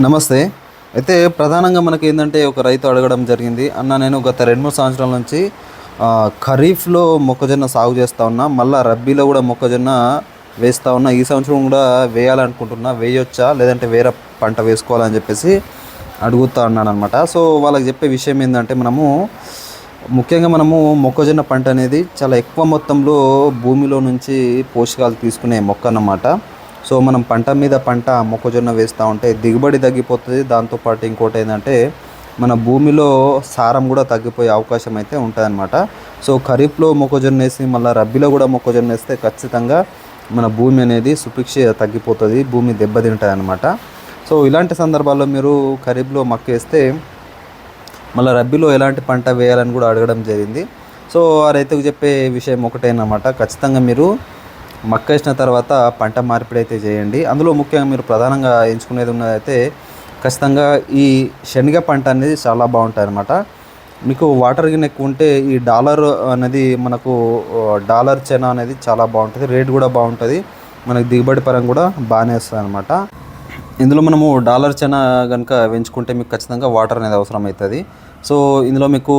నమస్తే. అయితే ప్రధానంగా మనకి ఏంటంటే ఒక రైతు అడగడం జరిగింది. అన్న నేను గత రెండు మూడు సంవత్సరాల నుంచి ఖరీఫ్లో మొక్కజొన్న సాగు చేస్తూ ఉన్నా మళ్ళీ రబ్బీలో కూడా మొక్కజొన్న వేస్తూ ఉన్నా. ఈ సంవత్సరం కూడా వేయాలనుకుంటున్నా. వేయొచ్చా? లేదంటే వేరే పంట వేసుకోవాలని చెప్పేసి అడుగుతా ఉన్నాను అనమాట సో వాళ్ళకి చెప్పే విషయం ఏంటంటే మనము ముఖ్యంగా మనము మొక్కజొన్న పంట అనేది చాలా ఎక్కువ మొత్తంలో భూమిలో నుంచి పోషకాలు తీసుకునే మొక్క అన్నమాట. సో మనం పంట మీద పంట మొక్కజొన్న వేస్తూ ఉంటే దిగుబడి తగ్గిపోతుంది. దాంతోపాటు ఇంకోటి ఏంటంటే మన భూమిలో సారం కూడా తగ్గిపోయే అవకాశం అయితే ఉంటుందన్నమాట. సో ఖరీఫ్లో మొక్కజొన్న వేసి మళ్ళీ రబ్బీలో కూడా మొక్కజొన్న వేస్తే ఖచ్చితంగా మన భూమి అనేది సుభిక్ష తగ్గిపోతుంది. భూమి దెబ్బతింటుంది అనమాట సో ఇలాంటి సందర్భాల్లో మీరు ఖరీఫ్లో మక్క వేస్తే మళ్ళీ రబ్బీలో ఎలాంటి పంట వేయాలని కూడా అడగడం జరిగింది. సో ఆ రైతుకు చెప్పే విషయం ఒకటేనమాట. ఖచ్చితంగా మీరు మక్క వేసిన తర్వాత పంట మార్పిడి అయితే చేయండి. అందులో ముఖ్యంగా మీరు ప్రధానంగా ఎంచుకునేది ఉన్నదైతే ఖచ్చితంగా ఈ శనగ పంట అనేది చాలా బాగుంటుంది అనమాట మీకు వాటర్ గిన్నె ఎక్కువ ఉంటే ఈ డాలర్ అనేది మనకు డాలర్ చెన అనేది చాలా బాగుంటుంది. రేట్ కూడా బాగుంటుంది. మనకి దిగుబడి పరంగా కూడా బాగానే వస్తుంది అనమాట ఇందులో మనము డాలర్ చెన కనుక పెంచుకుంటే మీకు ఖచ్చితంగా వాటర్ అనేది అవసరం అవుతుంది సో ఇందులో మీకు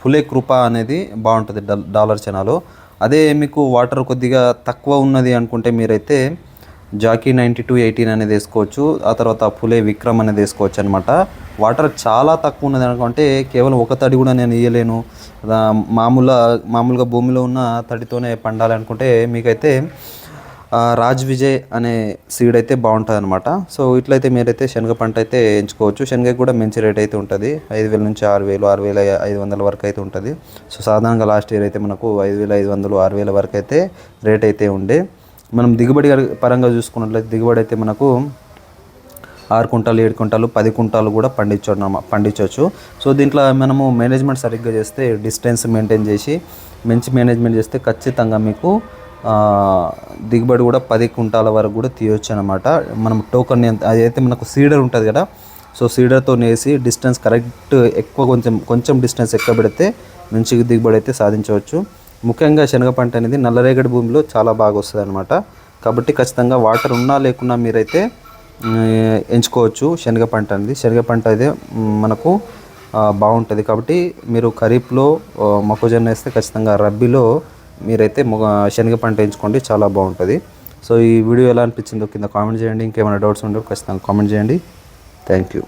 ఫులే కృప అనేది బాగుంటుంది డాలర్ చెనాలో. అదే మీకు వాటర్ కొద్దిగా తక్కువ ఉన్నది అనుకుంటే మీరైతే జాకీ నైంటీ టూ ఎయిటీన్ అనేది వేసుకోవచ్చు ఆ తర్వాత పులే విక్రమ్ అనేది వేసుకోవచ్చు అనమాట వాటర్ చాలా తక్కువ ఉన్నది అనుకుంటే కేవలం ఒక తడి కూడా నేను ఇయ్యలేను. మామూలుగా మామూలుగా భూమిలో ఉన్న తడితోనే పండాలి అనుకుంటే మీకైతే రాజ్ విజయ్ అనే సీడ్ అయితే బాగుంటుంది అనమాట సో ఇట్లయితే మీరైతే శనగ పంట అయితే ఎంచుకోవచ్చు. శనగ కూడా మంచి రేట్ అయితే ఉంటుంది. ఐదు వేల నుంచి ఆరు వేలు ఆరు వేల ఐదు వందల వరకు అయితే ఉంటుంది. సో సాధారణంగా లాస్ట్ ఇయర్ అయితే మనకు ఐదు వేల ఐదు వందలు ఆరు వేల వరకు అయితే రేట్ అయితే ఉండే. మనం దిగుబడి పరంగా చూసుకున్నట్లయితే దిగుబడి అయితే మనకు ఆరు కుంటాలు ఏడు కుంటాలు పది కుంటాలు కూడా పండించడం పండించవచ్చు సో దీంట్లో మనము మేనేజ్మెంట్ సరిగ్గా చేస్తే డిస్టెన్స్ మెయింటైన్ చేసి మంచి మేనేజ్మెంట్ చేస్తే ఖచ్చితంగా మీకు దిగుబడి కూడా పది కుంటాల వరకు కూడా తీయొచ్చు అనమాట మనం టోకన్ అదైతే మనకు సీడర్ ఉంటుంది కదా సో సీడర్తో వేసి డిస్టెన్స్ కరెక్ట్ ఎక్కువ కొంచెం కొంచెం డిస్టెన్స్ ఎక్కువ పెడితే మంచి దిగుబడి అయితే సాధించవచ్చు. ముఖ్యంగా శనగ పంట అనేది నల్లరేగడి భూమిలో చాలా బాగా వస్తుంది అనమాట కాబట్టి ఖచ్చితంగా వాటర్ ఉన్నా లేకున్నా మీరైతే ఎంచుకోవచ్చు శనగ పంట అనేది. శనగ పంట అయితే మనకు బాగుంటుంది. కాబట్టి మీరు ఖరీఫ్లో మొక్కజొన్న వేస్తే ఖచ్చితంగా రబ్బీలో మీరైతే మొగ శనగ పంట ఎంచుకోండి చాలా బాగుంటుంది. సో ఈ వీడియో ఎలా అనిపించిందో కింద కామెంట్ చేయండి. ఇంకేమైనా డౌట్స్ ఉంటే ఖచ్చితంగా కామెంట్ చేయండి. Thank you.